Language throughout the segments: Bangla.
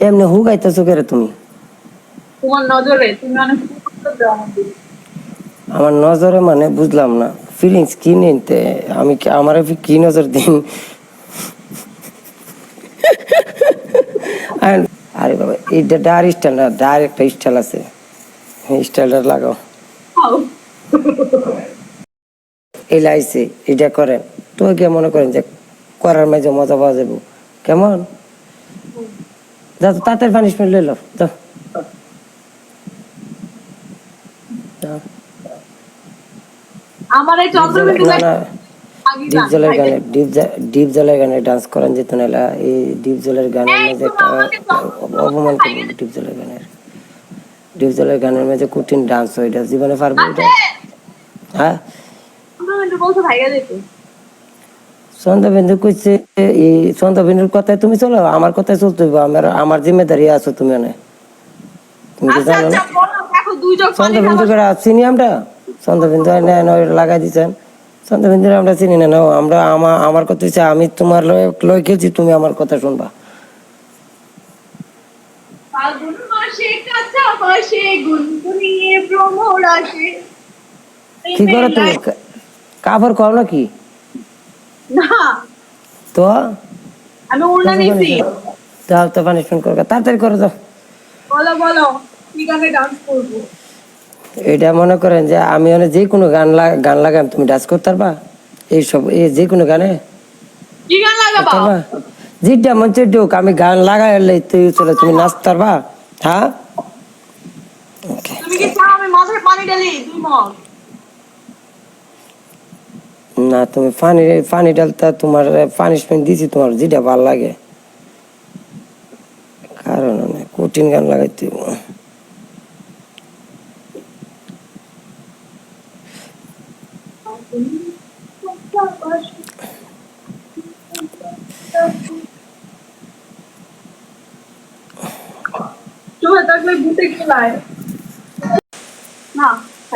এমনি হুগাইতেছো কেরে তুমি? তোমার নজরে তুমি অনেক আমার নজরে মানে বুঝলাম না। ফিলিংস কি নিতে আমি কি আমার কি নজর দিন? আরে বাবা এইটা ডার স্টাইল না ডার একটা স্টাইল আছে। স্টাইলটা লাগাও। এই লাইছে এটা করেন। তো কে মনে করেন যে করার মাঝে মজা পাওয়া যাব। কেমন? যা তাড়াতাড়ি পানিশমেন্ট লইল যাও। আমার এই গানে ডান্স করেন যেত না এই ডিপ জলের গানের এই একটা অপমান করব গানের। গানের কঠিন ডান্স হয় এটা জীবনে পারব এটা হ্যাঁ? চন্দ্রবিন্দু ভাইয়া যেতে চন্দ্রবিন্দু কইছে এই চন্দ্রবিন্দুর কথায় তুমি চলো আমার কথায় চলতে আমার আমার জিম্মেদারি আছো তুমি অনেক তুমি আচ্ছা জানো না? আচ্ছা করে চিনি আমরা। ওই লাগাই দিচ্ছেন চন্দ্রবিন্দু আমরা চিনি না আমরা আমার আমার কথা হচ্ছে আমি তোমার লয় খেলছি তুমি আমার কথা শুনবা। কি করো তুমি? কাপড় কর নাকি? না। তো? আমি উড়না নিছি। তাও তো পানিশমেন্ট করো। তাড়াতাড়ি করে দাও বলো বলো কি গানে ডান্স করব? এটা মনে করেন যে আমি মানে যে কোনো গান গান লাগাম তুমি ডান্স করতে পারবা? এইসব এই যে কোনো গানে? কি গান লাগাবা? যেটা মন চাই আমি গান লাগাই তুই চলে তুমি নাচতে পারবা? হ্যাঁ? তুমি কি চাও আমি মাথায় পানি ঢালি? মগ। না তুমি পানি পানি ডালতা তোমার পানিশমেন্ট দিছি তোমার যেটা ভালো লাগে। কারণ কঠিন গান লাগাইতে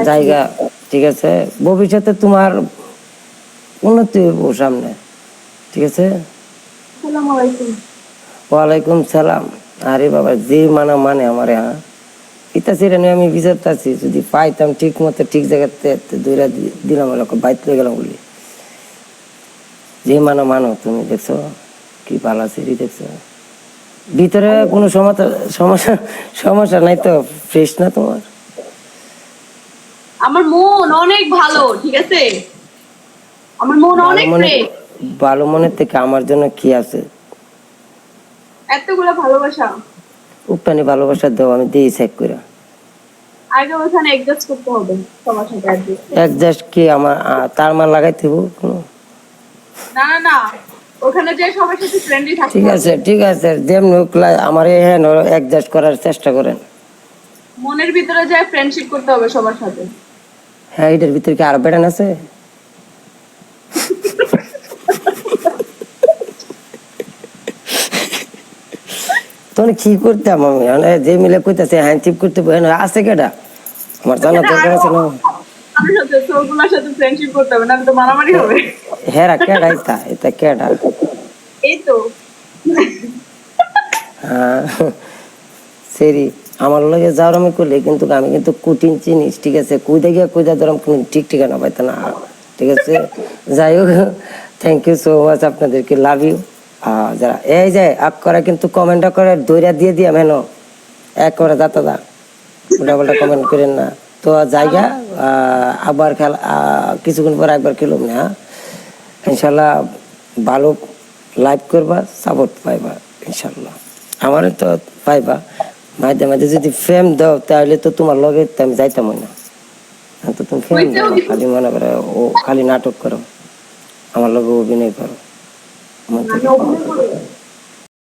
জায়গা ঠিক আছে? ভবিষ্যতে তোমার উন্নতি হইব সামনে ঠিক আছে? ওয়ালাইকুম সালাম। আরে বাবা যে মানা মানে আমার হ্যাঁ? ইতা সেটা নিয়ে আমি বিচারতেছি যদি পাইতাম ঠিক মতো ঠিক জায়গাতে দূরে দিলাম বাইত গেলাম বলি। যে মানো মানো তুমি দেখছ? কি পালা সিঁড়ি দেখছ? ভিতরে কোনো সমস্যা সমস্যা সমস্যা নাই তো? ফ্রেশ না তোমার? আমার মন অনেক ভালো ঠিক আছে? আমার মন অনেক ফ্রেশ ভালো মনের থেকে আমার জন্য কি আছে? এতগুলো ভালোবাসা। ভালোবাসা দাও আমি দিই চেক করে। আগে ওখানে অ্যাডজাস্ট করতে হবে সবার সাথে। একজাস্ট কি। আমার তার মার হইব না না না ওখানে যে সবার সাথে ফ্রেন্ডলি থাকতে ঠিক আছে ঠিক আছে যেমন আমার এই হ্যাঁ অ্যাডজাস্ট করার চেষ্টা করেন। মনের ভিতরে যায় ফ্রেন্ডশিপ করতে হবে সবার সাথে। হ্যাঁ এটার ভিতরে কি আর বেড়ান আছে? তখন কি করতাম আমি মানে যে মিলে কইতাছে হ্যাঁ চিপ করতে বহেন আছে কেটা আমার জানা দরকার আছে না। হেরা কেডা ইতা এটা কেডা? এই তো। হ্যাঁ। সেরি আমার লগে যাওয়ার আমি করলে কিন্তু আমি কিন্তু কঠিন জিনিস ঠিক আছে? কুইদে গিয়ে কুইদে ধরম কোনো ঠিক ঠিকানা পাইতো না। ঠিক আছে? যাই হোক থ্যাংক ইউ সো মাচ আপনাদেরকে। লাভ ইউ যারা এই যে আপ করা কিন্তু কমেন্টটা করে দইরা দিয়ে দিয়ে মেনো। এক করে দাতা দা উল্টা পাল্টা কমেন্ট করেন না। তো জায়গা আবার খেলা কিছুক্ষণ পর একবার খেলুম না। হ্যাঁ? ইনশাল্লাহ ভালো লাইভ করবা সাপোর্ট পাইবা ইনশাল্লাহ। আমার তো পাইবা। মাঝে মাঝে যদি ফ্রেম দাও তাহলে তো তোমার লগে আমি যাইতাম না। তো তুমি ফেম দাও। খালি মনে করে ও খালি নাটক করো। আমার লগে অভিনয় করো। আমার